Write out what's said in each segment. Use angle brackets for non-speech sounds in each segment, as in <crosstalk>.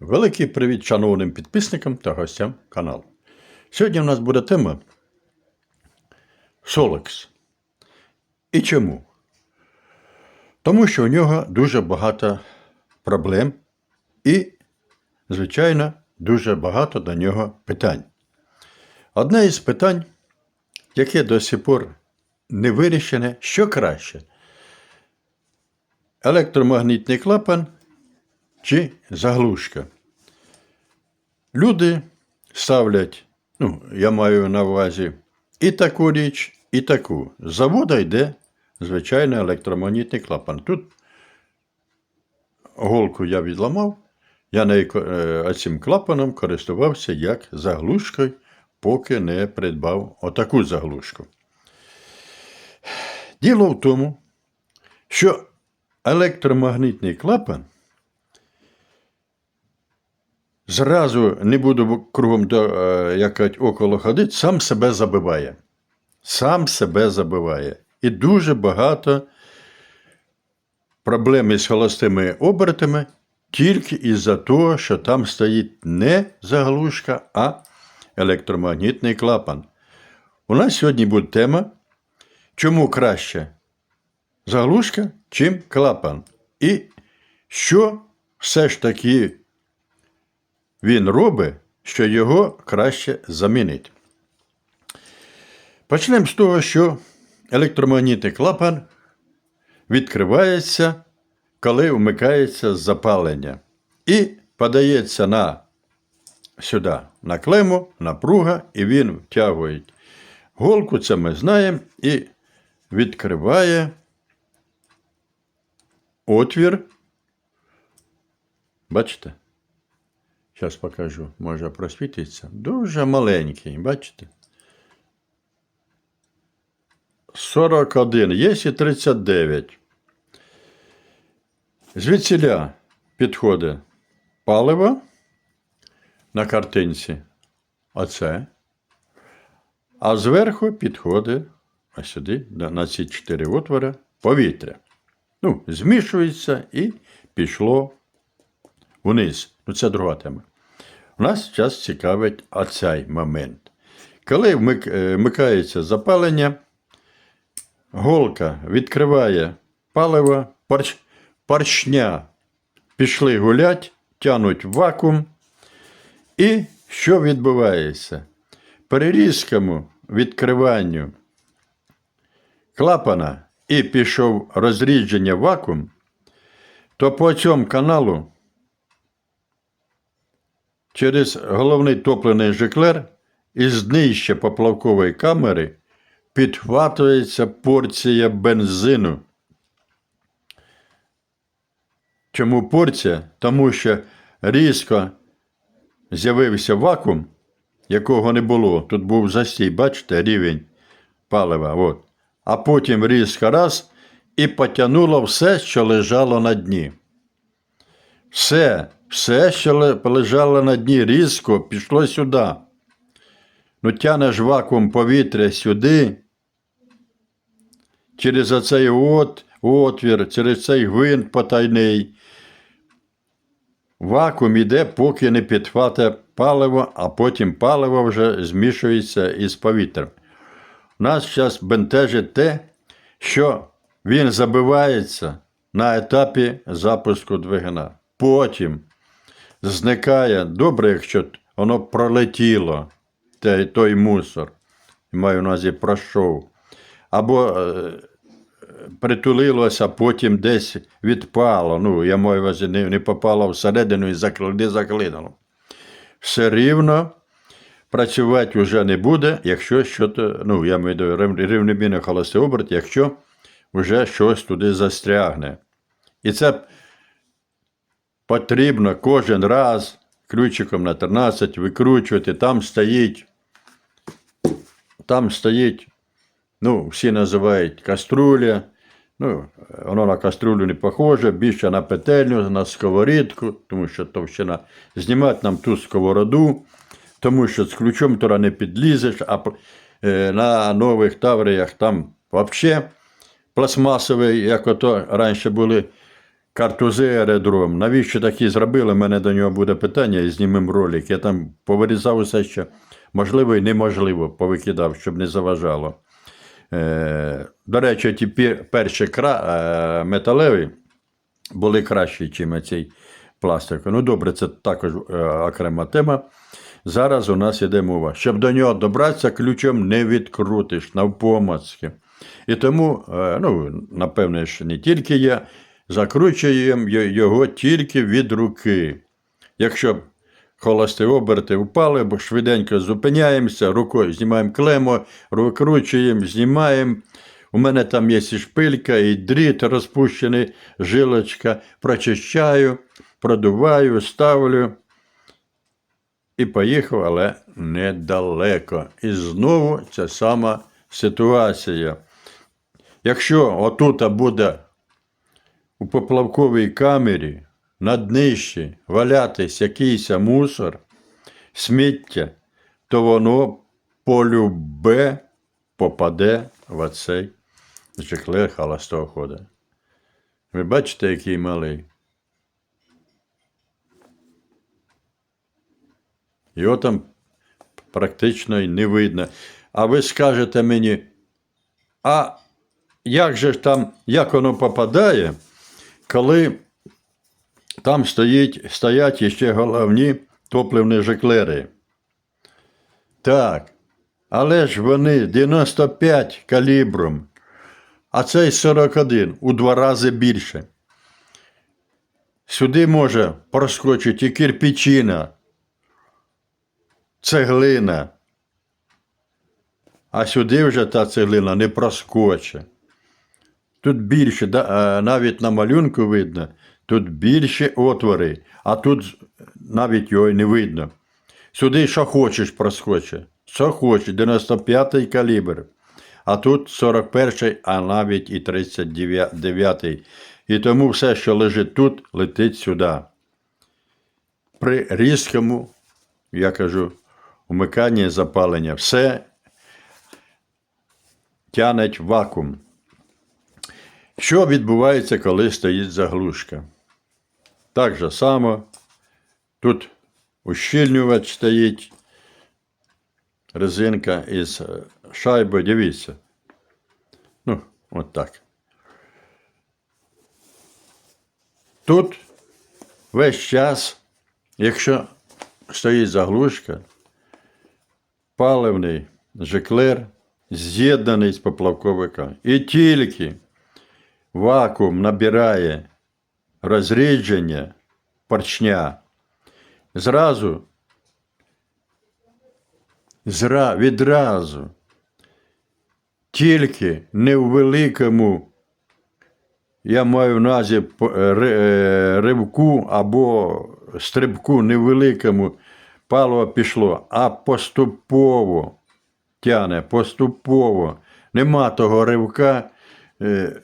Великий привіт шановним підписникам та гостям каналу. Сьогодні в нас буде тема Солекс. І чому? Тому що у нього дуже багато проблем і, звичайно, дуже багато до нього питань. Одне із питань, яке до сих пор не вирішене, що краще: електромагнітний клапан чи заглушка. Люди ставлять, ну, я маю на увазі і таку річ, і таку. З завода йде звичайний електромагнітний клапан. Тут голку я відламав, я нею, е, цим клапаном користувався як заглушкою, поки не придбав отаку заглушку. Діло в тому, що електромагнітний клапан зразу не буду кругом е, як кажуть, около ходити, сам себе забиває. Сам себе забиває. І дуже багато проблем із холостими обертами тільки із-за того, що там стоїть не заглушка, а електромагнітний клапан. У нас сьогодні буде тема, чому краще заглушка, чим клапан. І що все ж таки він робить, що його краще замінити. Почнемо з того, що електромагнітний клапан відкривається, коли вмикається запалення. І подається на сюди на клему, напруга, і він втягує голку, це ми знаємо, і відкриває отвір. Бачите? Зараз покажу, може просвітиться. Дуже маленький, бачите? 41, є і 39. Звідсіля підходить паливо на картинці. Оце. А зверху підходить ось сюди, на ці чотири отвори, повітря. Ну, змішується і пішло вниз. Ну, це друга тема. Нас зараз цікавить оцей момент. Коли е, вмикається запалення, голка відкриває паливо, парч, парчня пішли гулять, тянуть вакуум. І що відбувається? При різкому відкриванню клапана і пішов розрідження вакуум, то по цьому каналу через головний топливний жиклер із днища поплавкової камери підхватується порція бензину. Чому порція? Тому що різко з'явився вакуум, якого не було. Тут був застій, бачите, рівень палива. От. А потім різко раз і потягнуло все, що лежало на дні. Все, все, що лежало на дні різко, пішло сюди. Ну, тянеш вакуум повітря сюди, через оцей от, отвір, через цей гвинт потайний. Вакуум іде, поки не підхватить паливо, а потім паливо вже змішується із повітрям. Нас зараз бентежить те, що він забивається на етапі запуску двигуна. Потім зникає, добре, якщо воно пролетіло, те- той мусор, маю на увазі пройшов, або е, притулилося, потім десь відпало. Ну, я маю увазі, не, не попало всередину і закли- заклинуло. Все рівно працювати вже не буде, якщо щось, ну, я маю до рівномірний холостий оберт, якщо вже щось туди застрягне. І це потрібно кожен раз ключиком на 13 викручувати. Там стоїть, там стоїть, ну, всі називають каструля. Ну, воно на каструлю не похоже, більше на петельню, на сковорідку, тому що товщина. Знімати нам ту сковороду, тому що з ключом туди не підлізеш, а е, на нових тавріях там взагалі пластмасовий, як ото раніше були картузи аеродром. Навіщо такі зробили? У мене до нього буде питання і знімемо ролик. Я там повирізав усе, що можливо і неможливо, повикидав, щоб не заважало. Е, до речі, ті перші кра, е, металеві були кращі, ніж цей пластиковий. Ну, добре, це також е, окрема тема. Зараз у нас іде мова. Щоб до нього добратися, ключом не відкрутиш навпомацьки. І тому, е, ну, напевне, ж не тільки я, закручуємо його тільки від руки. Якщо холості оберти впали, бо швиденько зупиняємося, рукою знімаємо клему, викручуємо, знімаємо. У мене там є і шпилька, і дріт розпущений, жилочка. Прочищаю, продуваю, ставлю. І поїхав, але недалеко. І знову ця сама ситуація. Якщо отут буде у поплавковій камері на днищі валятись якийсь мусор, сміття, то воно полюбе попаде в оцей жиклер холостого хода. Ви бачите, який малий? Його там практично й не видно. А ви скажете мені, а як же там, як воно попадає, коли там стоїть, стоять ще головні топливні жиклери? Так, але ж вони 95 калібром, а цей 41 у два рази більше. Сюди може проскочити і кирпичина, цеглина. А сюди вже та цеглина не проскоче. Тут більше, е, навіть на малюнку видно, тут більше отвори, а тут навіть його не видно. Сюди що хочеш проскоче. Що хочеш, 95-й калібр. А тут 41-й, а навіть і 39-й. І тому все, що лежить тут, летить сюди. При різкому, я кажу, умиканні запалення, все тянеть вакуум. Що відбувається, коли стоїть заглушка? Так же само, тут ущільнювач стоїть, резинка із шайбою, дивіться. Ну, от так. Тут весь час, якщо стоїть заглушка, паливний жиклер з'єднаний з поплавковиком. І тільки вакуум набирає розрідження поршня, зразу, зра, відразу, тільки не в великому, я маю в назі е, е, ривку або стрибку невеликому паливо пішло, а поступово тяне, поступово. Нема того ривка, е,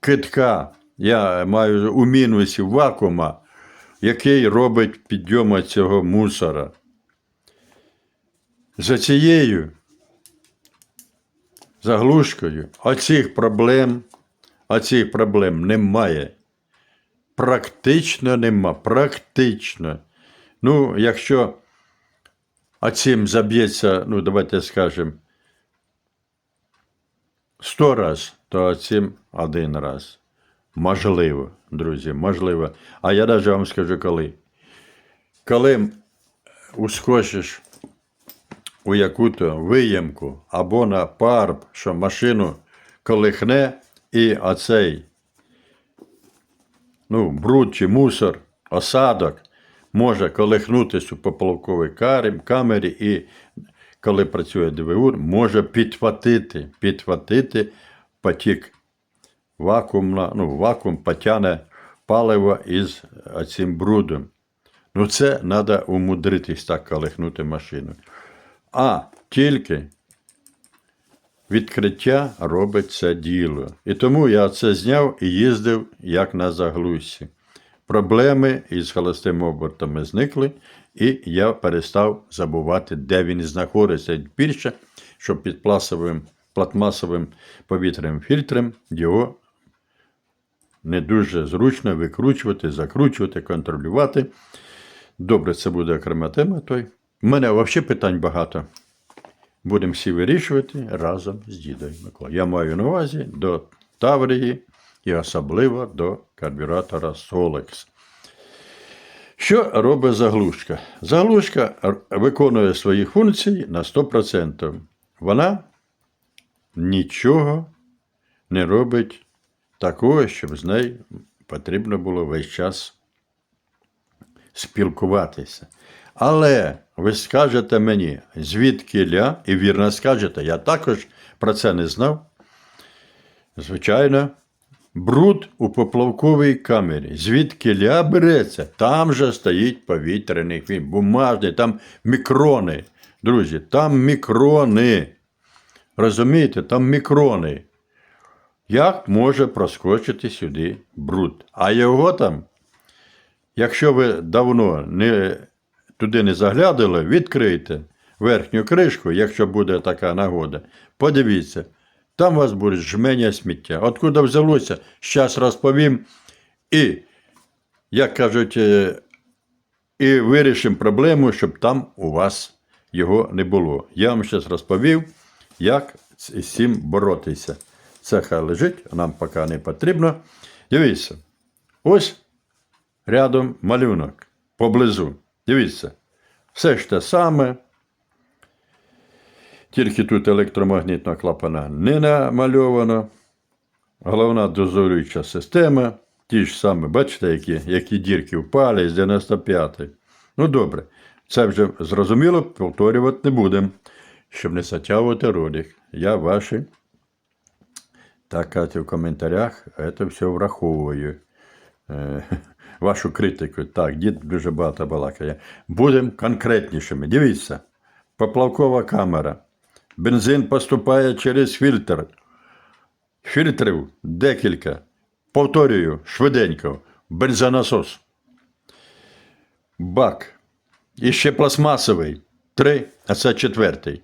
китка. Я маю у мінусі вакуума, який робить підйом цього мусора. За цією заглушкою оцих проблем, оцих проблем немає. Практично нема. Практично. Ну, якщо оцим заб'ється, ну, давайте скажемо, 100 раз, то оцим один раз. Можливо, друзі, можливо. А я навіть вам скажу коли. Коли ускочиш у яку-то виємку або на парб, що машину колихне, і оцей ну, бруд чи мусор, осадок може колихнутися у поплавковій камері і коли працює ДВУР, може підхватити, підхватити потік вакуумна, ну, вакуум потягне паливо із цим брудом. Ну, це треба умудритись так колихнути машину. А тільки відкриття робить це діло. І тому я це зняв і їздив як на заглушці. Проблеми із холостими обертами зникли, і я перестав забувати, де він знаходиться. Більше, що під пластовим, пластмасовим повітряним фільтром його не дуже зручно викручувати, закручувати, контролювати. Добре, це буде окрема тема. Той. У мене взагалі питань багато. Будемо всі вирішувати разом з дідою Миколою. Я маю на увазі до Таврії і особливо до карбюратора Solex. Що робить заглушка? Заглушка виконує свої функції на 100%. Вона нічого не робить такого, щоб з нею потрібно було весь час спілкуватися. Але ви скажете мені, звідки ля, і вірно скажете, я також про це не знав. Звичайно, бруд у поплавковій камері. Звідки ля береться? Там же стоїть повітряний фільм, бумажний, там мікрони. Друзі, там мікрони. Розумієте, там мікрони. Як може проскочити сюди бруд? А його там, якщо ви давно не, туди не заглядали, відкрийте верхню кришку, якщо буде така нагода. Подивіться, там у вас буде жменя сміття. Откуда взялося, зараз розповім. І, як кажуть, е, і вирішимо проблему, щоб там у вас його не було. Я вам зараз розповів, як з цим боротися. Це хай лежить, нам поки не потрібно. Дивіться, ось рядом малюнок поблизу. Дивіться, все ж те саме. Тільки тут електромагнітного клапана не намальовано. Головна дозорююча система. Ті ж самі, бачите, які, які дірки впали з 95 Ну добре, це вже зрозуміло, повторювати не будемо, щоб не затягувати ролик. Я ваші, так казати, в коментарях це все враховую. Е, <laughs> Вашу критику. Так, дід дуже багато балакає. Будемо конкретнішими. Дивіться, поплавкова камера. Бензин поступає через фільтр. Фільтрів декілька. Повторюю, швиденько. Бензонасос. Бак. І ще пластмасовий. Три, а це четвертий.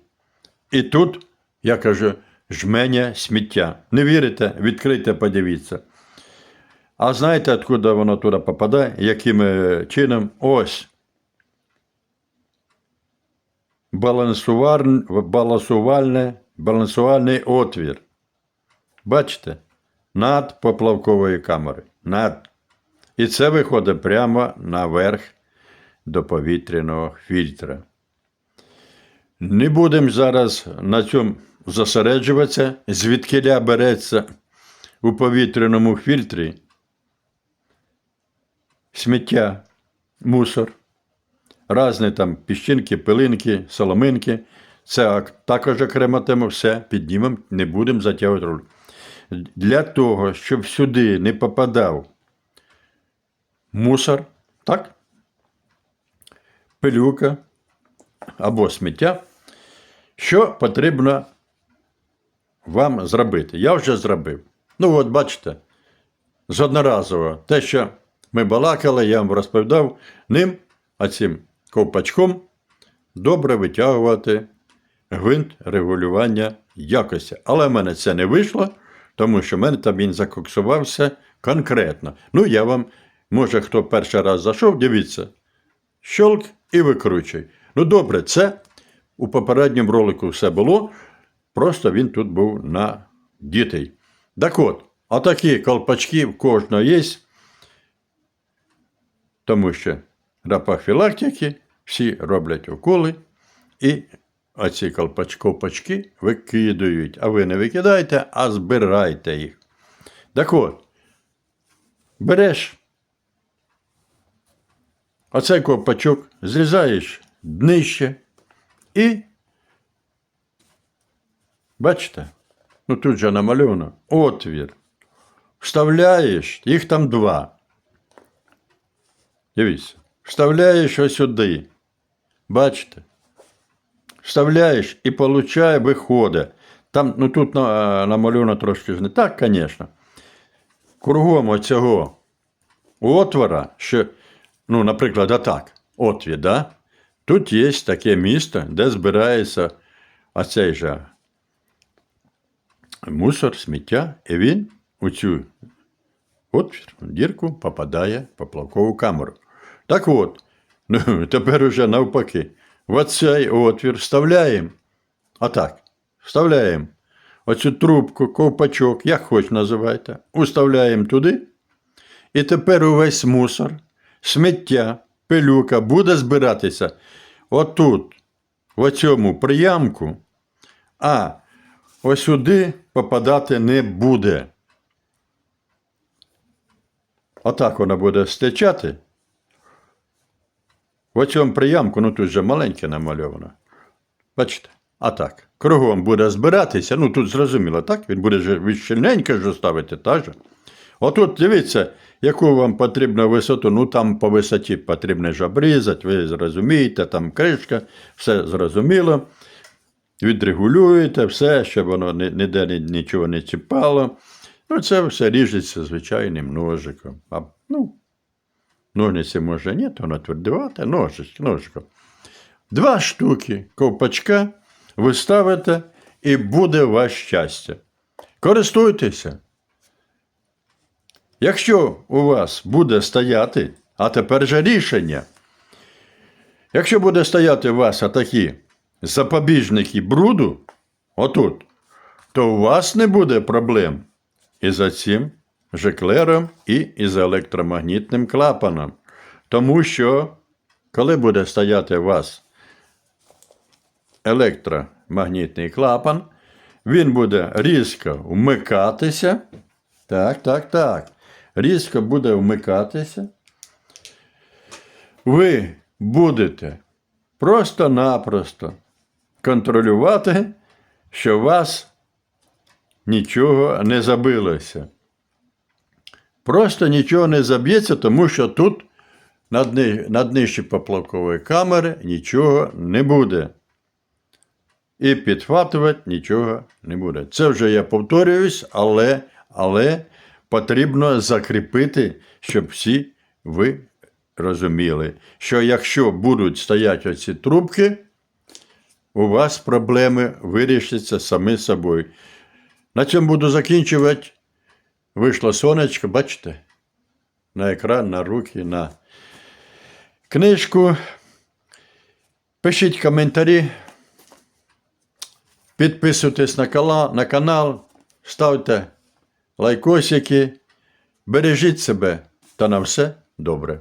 І тут, я кажу, жменя сміття. Не вірите? Відкрийте, подивіться. А знаєте, откуда воно туди попадає? Яким е, чином? Ось. Балансувальний отвір. Бачите? Над поплавковою камерою. Над. І це виходить прямо наверх до повітряного фільтра. Не будемо зараз на цьому зосереджуватися, звідкиля береться у повітряному фільтрі сміття, мусор, різні там піщинки, пилинки, соломинки. Це також окрема тема, все піднімемо, не будемо затягувати роль. Для того, щоб сюди не попадав мусор, так? Пилюка або сміття, що потрібно вам зробити? Я вже зробив. Ну, от бачите, з одноразового. Те, що ми балакали, я вам розповідав, ним, а цим ковпачком добре витягувати гвинт регулювання якості. Але в мене це не вийшло, тому що в мене там він закоксувався конкретно. Ну, я вам, може, хто перший раз зайшов, дивіться. Щолк і викручуй. Ну, добре, це у попередньому ролику все було, просто він тут був на дітей. Так от, отакі колпачки в кожного є, тому що на профілактики всі роблять уколи і оці колпач, ковпачки викидають. А ви не викидаєте, а збирайте їх. Так от, береш оцей ковпачок, зрізаєш днище і. Бачите? Ну тут же намальовано отвір. Вставляєш, їх там два. Дивіться. Вставляєш ось сюди. Бачите? Вставляєш і получає, виходить. Там, ну тут на, намальовано трошки не так, звісно. Кругом оцього отвора, що, ну, наприклад, отак, отвір, да? тут є таке місце, де збирається оцей же мусор, сміття, і він у цю отвір, дірку попадає поплавкову камеру. Так от, <laughs> ну, тепер уже навпаки. В оцей отвір вставляємо. Отак. Вставляємо оцю трубку, ковпачок, як хоч називайте, уставляємо туди. І тепер увесь мусор, сміття, пилюка буде збиратися отут, в цьому приямку, а ось сюди попадати не буде. Отак вона буде стечати. В цьому приямку, ну тут же маленьке намальовано. Бачите, а так. Кругом буде збиратися, ну тут зрозуміло, так? Він буде від щільненько ж ставити, так же? Отут дивіться, яку вам потрібно висоту, ну там по висоті потрібно ж обрізати, ви зрозумієте, там кришка, все зрозуміло. Відрегулюєте все, щоб воно ніде нічого не чіпало. Ну, це все ріжеться звичайним ножиком. А, ну, ножниці може ні, то натвердувати, ножичок, ножиком. Два штуки ковпачка ви ставите, і буде вас щастя. Користуйтеся. Якщо у вас буде стояти, а тепер же рішення. Якщо буде стояти у вас такі запобіжники бруду, отут, то у вас не буде проблем із цим жеклером і із електромагнітним клапаном. Тому що, коли буде стояти у вас електромагнітний клапан, він буде різко вмикатися. Так, так, так. Різко буде вмикатися. Ви будете просто-напросто контролювати, що у вас нічого не забилося. Просто нічого не заб'ється, тому що тут на дни, днищі поплавкової камери нічого не буде. І підхватувати нічого не буде. Це вже я повторююсь, але, але потрібно закріпити, щоб всі ви розуміли, що якщо будуть стояти оці трубки, у вас проблеми вирішаться самі собою. На цьому буду закінчувати. Вийшло сонечко, бачите? На екран, на руки, на книжку. Пишіть коментарі. Підписуйтесь на канал, на канал, ставте лайкосики, бережіть себе та на все добре.